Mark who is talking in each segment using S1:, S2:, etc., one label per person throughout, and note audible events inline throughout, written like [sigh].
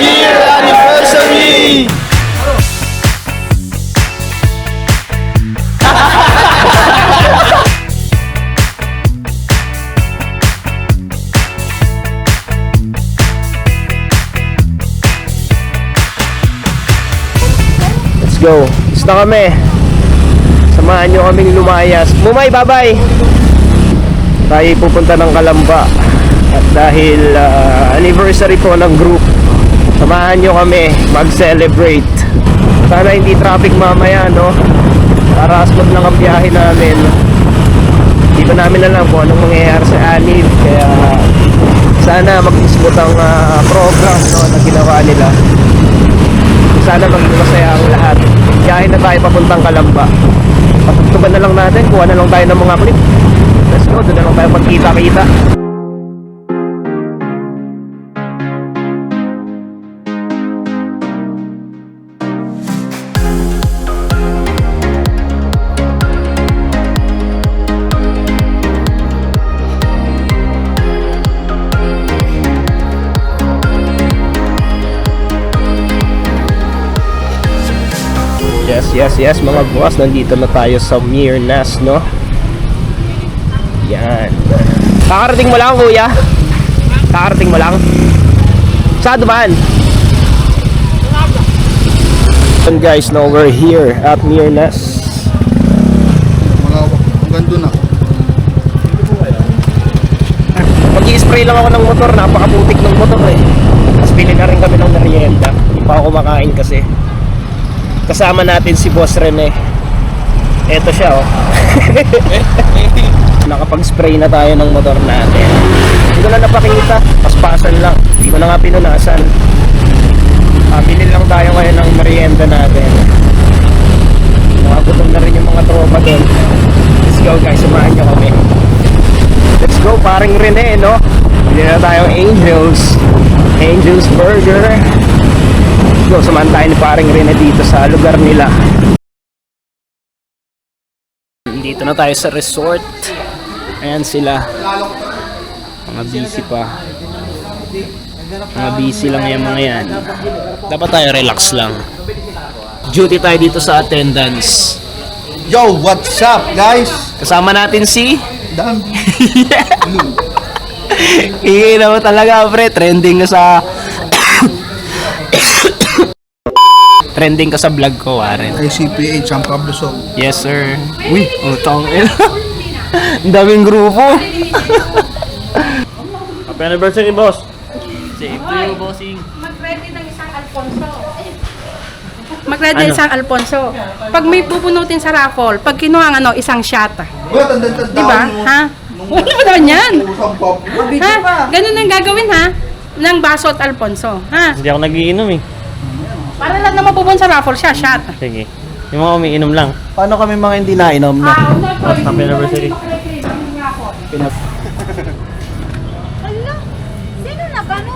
S1: year anniversary! Let's go. Gusto kami. Samahan nyo kaming lumayas. Mumay, babay! Tayo pupunta ng Kalamba. At dahil ah, anniversary po ng group, samahan nyo kami mag-celebrate. Sana hindi traffic mamaya, no? Para smooth lang ang biyahe namin. Hindi pa namin alam kung anong mangyayari sa Anib. Kaya sana mag-smooth ang ah, program no, na ginawa nila. Sana maging masaya ang lahat. Biyahe na tayo papuntang Kalamba. Patugtugan na lang natin, kuha na lang tayo ng mga clip. Let's go, doon na lang tayo magkita-kita. Yes, yes, mga boss, nandito na tayo sa Mirnas, no? Yan. Kakarating mo lang, kuya? Kakarating mo lang? Saan dumaan? And guys, now we're here at Mirnas.
S2: Mga hanggang doon na.
S1: Mag-i-spray lang ako ng motor, napakaputik ng motor eh. Tapos bili na rin kami ng merienda. Hindi pa ako kumakain kasi. Kasama natin si Boss Rene. Eto siya oh. [laughs] Nakapag-spray na tayo ng motor natin. Hindi ko na napakita. Paspasan lang. Hindi ko na nga pinunasan. Ah, bili lang tayo ngayon ng merienda natin. Nakagutom na rin yung mga tropa doon. Let's go guys, samahan nyo kami. Let's go, paring Rene, no? Hindi na tayo Angels. Angels Burger. Let's go, samahan tayo ni paring Rene dito sa lugar nila. Dito na tayo sa resort. Ayan sila. Mga busy pa. Mga busy lang yung mga yan. Dapat tayo relax lang. Duty tayo dito sa attendance.
S2: Yo, what's up guys?
S1: Kasama natin si...
S2: Dami. [laughs]
S1: Hingin mo talaga, pre. Trending ka sa... [coughs] Trending ka sa vlog ko, Warren.
S2: ICPH, ang Pablo Sog.
S1: Yes, sir. Uy, utang ina. [laughs] Ang daming grupo. [laughs]
S3: Happy anniversary, boss.
S4: Mag-ready ng isang Alfonso. Mag-ready
S3: Ano?
S4: ng isang Alfonso. Pag may pupunutin sa raffle, pag kinuha ang ano, isang shot.
S2: Tanda-tanda
S4: Di ba? Ha? Wala ba naman yan? Ha? Ganun ang gagawin ha? Ng baso at Alfonso. Ha?
S3: Hindi ako nagiinom eh.
S4: Para lahat na mapupunta sa raffle siya, shot.
S3: Sige. Yung mga umiinom lang.
S1: Paano kami mga hindi nainom na?
S4: Ah, [laughs] una po,
S3: Happy
S4: hindi
S3: anniversary.
S4: ng raffle.
S5: Hala, sino na ba no?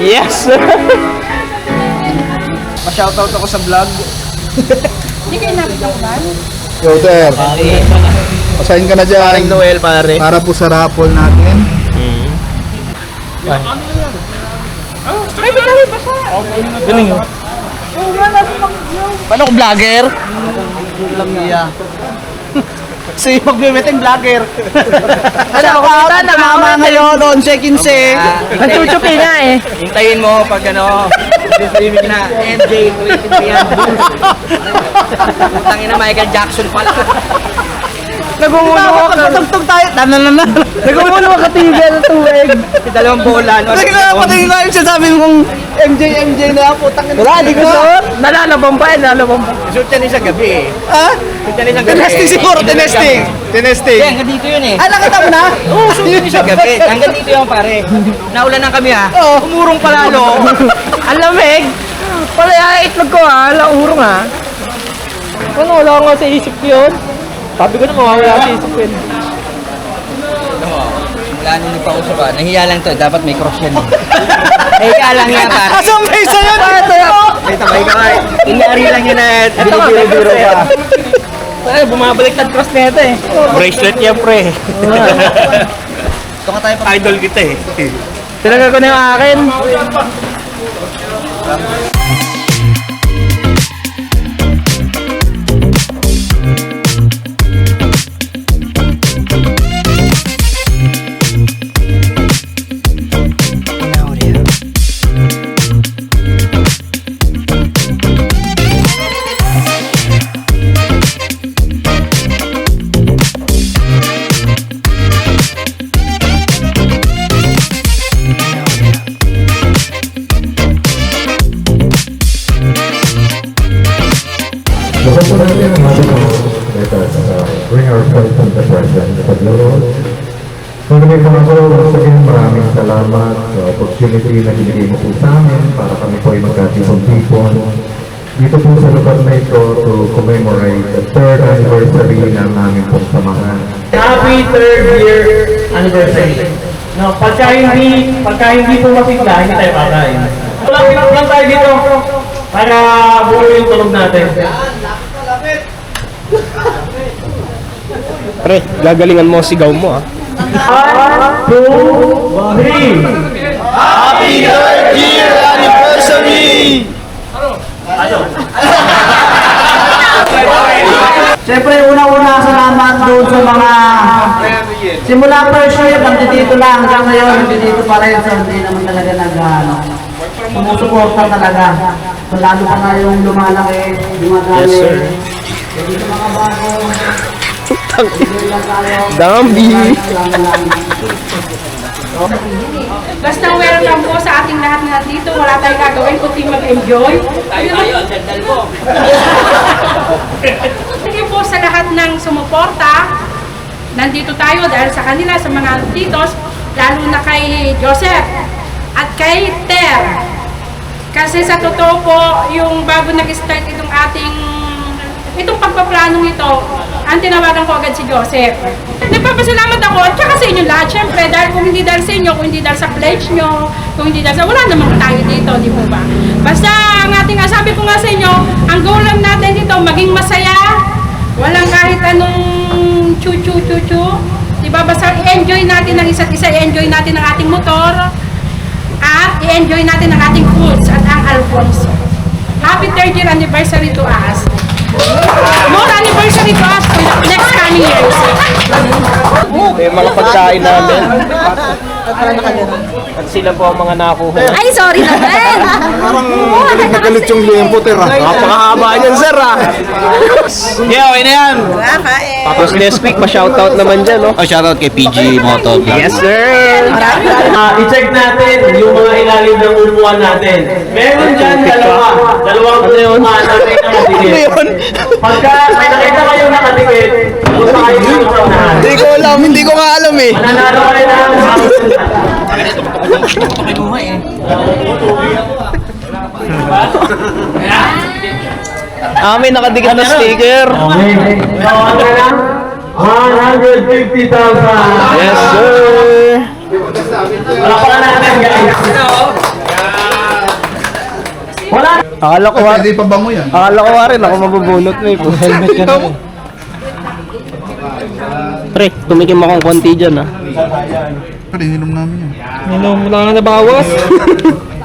S1: Yes! [laughs] Pa-shoutout ako sa vlog. [laughs]
S4: Hindi kayo nabitawan?
S2: Yo, Ter. Pasahin ka na
S1: Paring
S2: dyan.
S1: Noel, pare.
S2: Para po sa raffle natin.
S4: Pa siya.
S3: Galing oh.
S1: Paano kung vlogger? [laughs] Alam niya. Si magbibiting vlogger. [laughs] Ano ako kita na mama ngayon on second se. Nagchuchupi nga eh.
S6: Hintayin mo pag ano, [laughs] streaming na MJ, waiting pa yan. Putangin na Michael Jackson pala.
S1: Nagumuno ako. Patugtog tayo. Nananana. Nagumuno ako katigil ng tuwig.
S6: May dalawang bola. No?
S1: Kasi na patingin ko yung sasabi mong MJ, MJ na putang ina. Wala, di ko suot. Nalalabang pa yan, nalalabang pa.
S6: Shoot yan isang gabi eh.
S1: Ha?
S6: Shoot yan isang gabi.
S1: Tinesting siguro, tinesting. Tinesting.
S6: Hanggang dito yun eh.
S1: Ah, nakita mo na? [laughs] Oo,
S6: Shoot yan isang gabi. Hanggang dito yung pare. Naulan lang kami ha.
S1: Oo.
S6: Umurong palalo. [laughs]
S1: Ang lamig. Wala yung itlog ko ha. Wala urong ha. Ano, wala nga sa isip ko yun. Sabi ko na mawawala sa isip ko yun.
S6: Wala nung nagpakusap pa. Nahiya lang to. Dapat may cross yan eh. [laughs] Nahiya lang yan pare.
S1: Asang may sa'yo dito?
S6: May tamay ka nga. Inyari lang yun na binibiro-biro pa.
S1: Ay, bumabaliktad cross na ito eh.
S3: Bracelet yan, pre.
S6: Ito ka tayo pag
S3: Idol kita eh.
S1: Tinanggal ko na yung akin.
S7: Bukod po natin ang ating mga uh, bring the presence of the Lord. Panginoon Panginoon, once again, maraming salamat sa opportunity na binigay mo po sa amin para kami po ay magkatipon-tipon dito po sa lugar na ito to commemorate the third anniversary ng aming pong samahan.
S3: Happy third year anniversary. No, pagka hindi, pagka hindi po masigla, hindi tayo kakain. Walang pinap lang tayo dito para buo yung tulog natin.
S1: Pre, gagalingan mo sigaw mo ah.
S3: One, two, three.
S8: Siyempre, una-una salamat doon sa mga simula first year, nandito lang hanggang ngayon, nandito pa rin, so hindi naman talaga nag, ano, sumusuporta talaga. So, lalo pa na yung lumalaki, dumadami.
S1: Yes, sir.
S8: Hindi sa mga bago.
S1: Dambi.
S4: Basta welcome po sa ating lahat na dito. Wala tayong gagawin kundi mag-enjoy. Tayo tayo, ang mo. Thank you po sa lahat ng sumuporta. Nandito tayo dahil sa kanila, sa mga titos, lalo na kay Joseph at kay Ter. Kasi sa totoo po, yung bago nag-start itong ating itong pagpaplanong ito, ang tinawagan ko agad si Joseph. Nagpapasalamat ako at saka sa inyo lahat. Siyempre, dahil kung hindi dahil sa inyo, kung hindi dahil sa pledge nyo, kung hindi dahil sa, wala namang tayo dito, di ba? Basta ang ating, sabi ko nga sa inyo, ang goal lang natin dito, maging masaya, walang kahit anong chu-chu-chu-chu. Di ba? Basta i-enjoy natin ang isa't isa, i-enjoy natin ang ating motor, at i-enjoy natin ang ating foods at ang Alfonso. Happy third year anniversary to us. More anniversary to us for the next coming years.
S1: Yung mga pagkain namin. At sila po ang mga nakuha.
S5: Ay, sorry naman.
S2: Galit na galit yung liempo, tira.
S1: Napakahaba niyan, sir ah.
S6: Yeah, okay na yan.
S1: Tapos next week, pa-shoutout naman dyan, no?
S6: Oh, shoutout kay PG Moto.
S1: Yes, sir!
S3: Ah, i-check natin yung mga ilalim ng upuan natin. Meron dyan dalawa. Dalawang upuan natin na nakadikit. Pagka may nakita kayo kayo dito sa unahan.
S1: Hindi ko alam, hindi ko nga alam eh.
S3: Mananalo kayo
S1: Amin, nakadikit na sticker.
S3: Okay. So, ano na? 150,000.
S1: Yes, sir!
S3: Wala pa natin, guys. Wala.
S1: Akala ko,
S2: Pwede pa bango yan.
S1: akala ko nga rin, ako mabubunot mo eh. Helmet ka na Pre, tumikim akong konti dyan ah.
S2: Pero ininom namin yan. [laughs]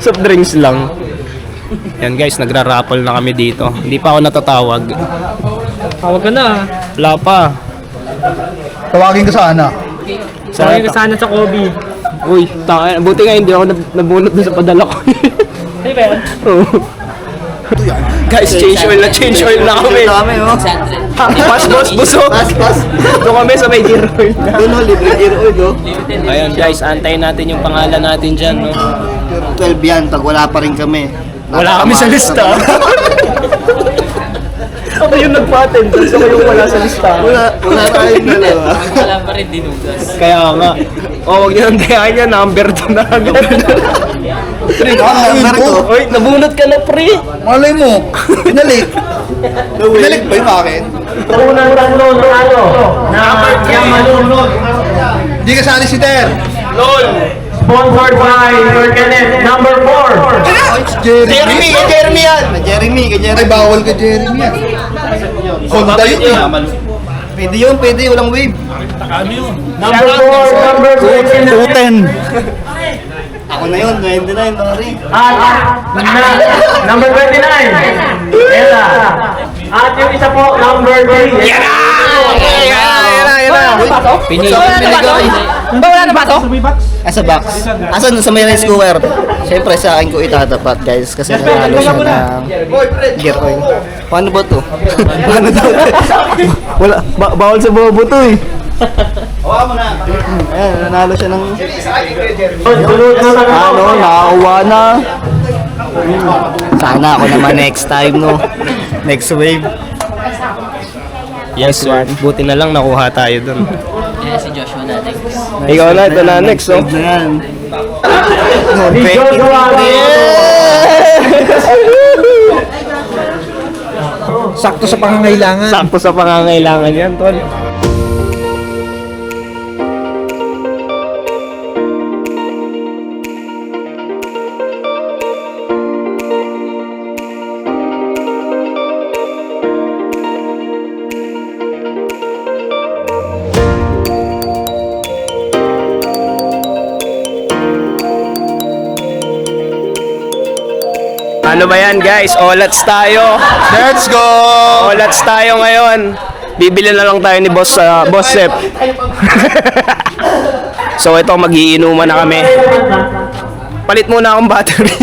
S1: Soft drinks lang. Yan guys, nagra-raffle na kami dito. Hindi pa ako natatawag.
S3: Tawag ka na.
S1: Wala pa.
S2: Tawagin ka sana.
S1: Sa,
S3: sana sa Kobe.
S1: uy, tanga, buti nga hindi ako nab- nabunot dun sa padala ko.
S3: Hindi ba yan?
S1: Oo. Guys, change oil na change oil na kami. Pas, boss, busok. Pas, pas. Doon kami sa may gear oil. Doon, libre gear oil, no? Ayan guys, antayin natin yung pangalan natin dyan, no?
S9: 12 yan, pag wala pa rin kami.
S1: Wala kami sa lista. [laughs] Ako yung nagpa-attend, tapos ako yung wala sa lista.
S9: Wala, wala tayong dalawa.
S1: Kaya nga. O, huwag niyo nang dayahan yan, number 2 na agad. [laughs]
S9: number ko?
S1: Uy, nabunot ka na, pre.
S2: Malay mo, pinalik. Pinalik ba yung akin?
S3: Unang tatlo ng ano? Na Yamalunod.
S2: Hindi ka sali si Ter.
S3: LOL. Sponsored by Sir Kenneth. Number 4.
S2: Jeremy.
S9: kay Jeremy yan! Kay Jeremy, kay
S2: Ay,
S9: Jeremy.
S2: bawal ka Jeremy yan. Honda yun eh.
S9: Pwede yun, pwede. Walang wave.
S3: Number 4, number 29.
S9: 210. [laughs] Ako na yun, 29, pare.
S3: At na, number 29. Ella. At yung isa po, number 3. Yan na!
S6: Pinili. Ba wala na ba to?
S9: Asa box. Asa nun sa may rice cooker? Siyempre sa akin ko itatapat guys kasi nanalo siya ng gear oil. Paano ba to? [laughs] Paano to? [laughs]
S1: Wala, ba- bawal sa bobo to eh.
S9: Ayan, nanalo siya ng
S3: na
S9: ano, nakakuha na. Sana ako naman next time no. Next wave.
S1: Yes, sir. Buti na lang nakuha tayo dun.
S6: Kaya si Joshua natin.
S1: Ikaw na, ito na next, oh.
S9: Wave na yan. [laughs]
S3: Joshua.
S2: Sakto sa pangangailangan.
S1: Sakto sa pangangailangan yan, tol. Ano ba yan guys? Olats tayo.
S2: Let's go!
S1: Olats tayo ngayon. Bibili na lang tayo ni Boss sa Boss Sep. [laughs] so ito magiinuman na kami. Palit muna akong battery.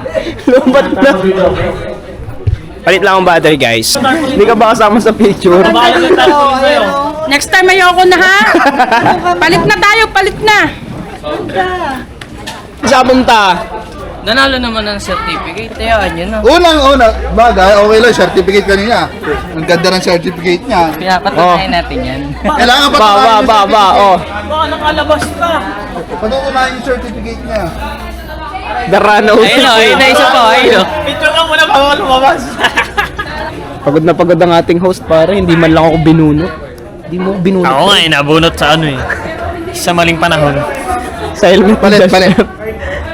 S1: [laughs] Lumbat na. Palit lang akong battery guys. Hindi ka ba kasama sa picture?
S4: Next time ayoko na ha. [laughs] palit na tayo, palit na.
S1: Sabong ta.
S6: Nanalo naman ng certificate. Tayaan yun. No?
S2: Unang-una, bagay, okay lang, certificate kanina. Ang ganda ng certificate niya.
S6: Pinapatunayan natin yan.
S2: Kailangan pa
S1: Ba ba ba ba oh.
S2: Patutunayan yung certificate niya.
S1: Darano.
S6: Ayun o, ayun na isa po. Ayun o. [laughs]
S1: Pagod na pagod ang ating host pare, hindi man lang ako binunot. Hindi mo binunot.
S3: Ako nga eh, nabunot sa ano eh. Sa maling panahon.
S1: Sa helmet
S2: Palit, palit.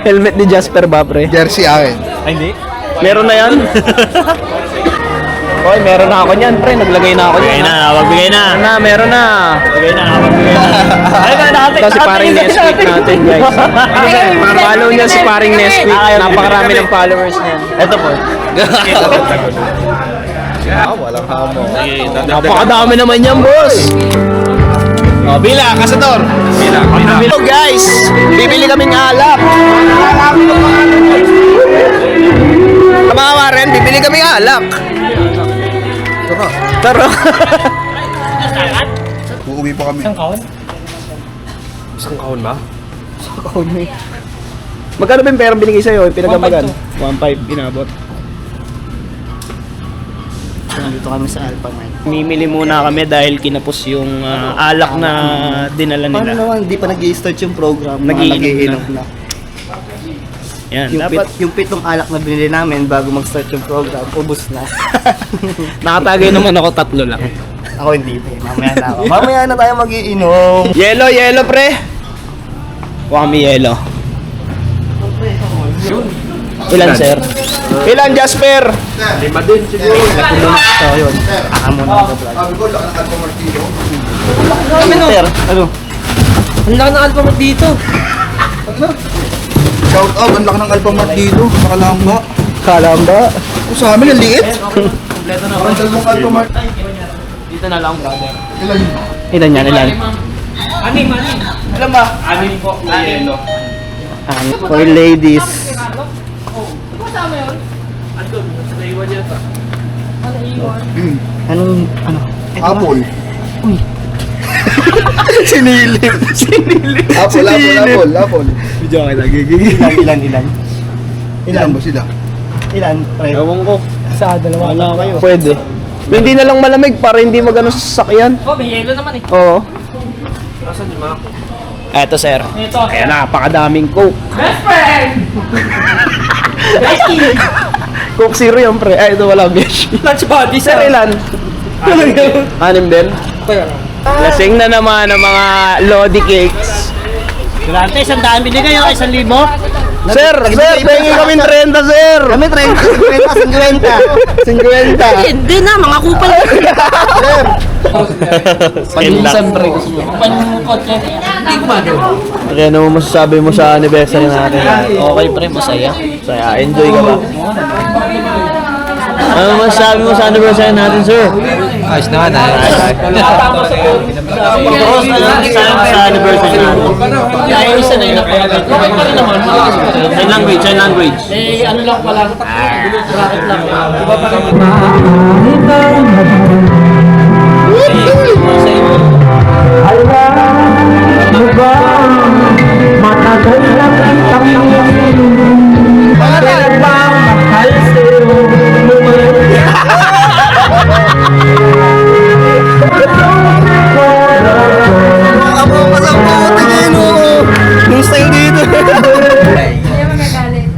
S1: Helmet ni Jasper ba pre?
S2: Jersey akin.
S3: Ay, hindi.
S1: Meron na yan? Hoy, meron na ako niyan, pre. Naglagay na ako
S3: Bigay
S1: niyan.
S3: na, wag bigay na.
S1: Na, meron na.
S3: Bigay na, wag bigay na. Ay, ba, nakatik,
S1: Ito si paring Nesquik natin, guys. Follow niya si paring Nesquik. Napakarami ng followers niya.
S3: Ito po.
S1: Napakadami naman yan, boss.
S2: Oh, bila, kasador. Bila, bila.
S1: Hello, guys. Bibili kaming alak. Kaming alak.
S2: Tara,
S1: Tara.
S2: uuwi pa kami.
S1: Isang kahon ba? Isang kahon eh. Magkano ba yung perang binigay sa'yo? Yung pinagamagan? 1.5 inabot.
S9: Nandito kami sa Alpha Mine.
S1: Mimili muna kami dahil kinapos yung ah, alak na dinala
S9: Paano
S1: nila.
S9: naman, hindi pa nag-i-start yung program.
S1: Nag-iinom
S9: nag-iinom na.
S1: Yan,
S9: Yung,
S1: dapat
S9: pit, yung pitong alak na binili namin bago mag-start yung program, ubus na. [laughs]
S1: nakatagay naman ako tatlo lang.
S9: ako hindi, pre. Mamaya na ako. Mamaya na tayo mag-iinom.
S1: Yellow, yellow pre. Kami yellow. Ilan sir? Ilan Jasper?
S9: So, yun. Amo na ako, vlog.
S2: Martillo.
S9: Sir, ano?
S6: Ang laki ng alphabet dito.
S2: Shout out, ang laki ng Alpha Martillo. Nakalamba.
S1: Kalamba.
S2: Kung sa amin, ang liit. Ang dalawang Alpha Martillo.
S1: Dito na lang brother.
S2: Ilan yun?
S1: Ilan yan? Ilan?
S9: Alam ba?
S3: Anin po na yelo.
S1: For ladies.
S9: Anong, ano?
S2: Apple.
S1: Sinilip. [laughs] Sinilip. [laughs]
S2: Apple, apple, apple, apple.
S1: Medyo okay lang. Gigigil.
S9: Ilan, ilan, ilan?
S2: Ilan ba sila?
S9: Ilan, pre?
S1: Ewan ko. Sa dalawa Wala kayo. Pwede. Hindi na lang malamig para hindi magano sa sasakyan.
S6: Oh, may yelo naman eh.
S1: Oo. Eto sir. Ito. Kaya napakadaming coke. Best friend! [laughs] coke zero yan pre. Ay, ito wala besh.
S6: Lunch body,
S1: Sir, ilan? Anim din? Lasing na naman ang mga Lodi cakes.
S6: Durante, isang daan binigay o isang libo.
S1: Sir, sir, pengi kami 30, sir.
S9: Kami 30, 50, 50. 50.
S6: Hindi na, mga kupal.
S2: Sir,
S1: Pag-iisang break. Kaya ano masasabi mo sa anniversary natin?
S6: Okay pre, masaya.
S1: Saya, enjoy ka ba? Ano masasabi mo sa anniversary natin, sir?
S6: Ayos naman ah.
S1: Boss, ano masasabi mo sa anniversary natin?
S6: Ay, isa na yun ako. Okay pa rin naman.
S1: Sign language, sign language.
S6: Eh, ano lang pala. Bracket lang. Iba pa rin.
S9: Ako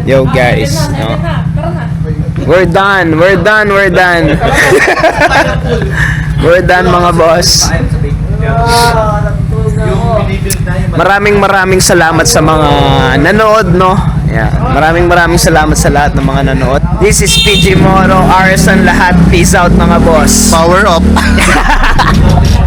S1: Yo guys, no? We're done, we're done, we're done. [laughs] we're done mga boss. Maraming maraming salamat sa mga nanood, no? Yeah. Maraming maraming salamat sa lahat ng mga nanood. This is PG Moro, RS ang lahat. Peace out mga boss.
S2: Power up. [laughs]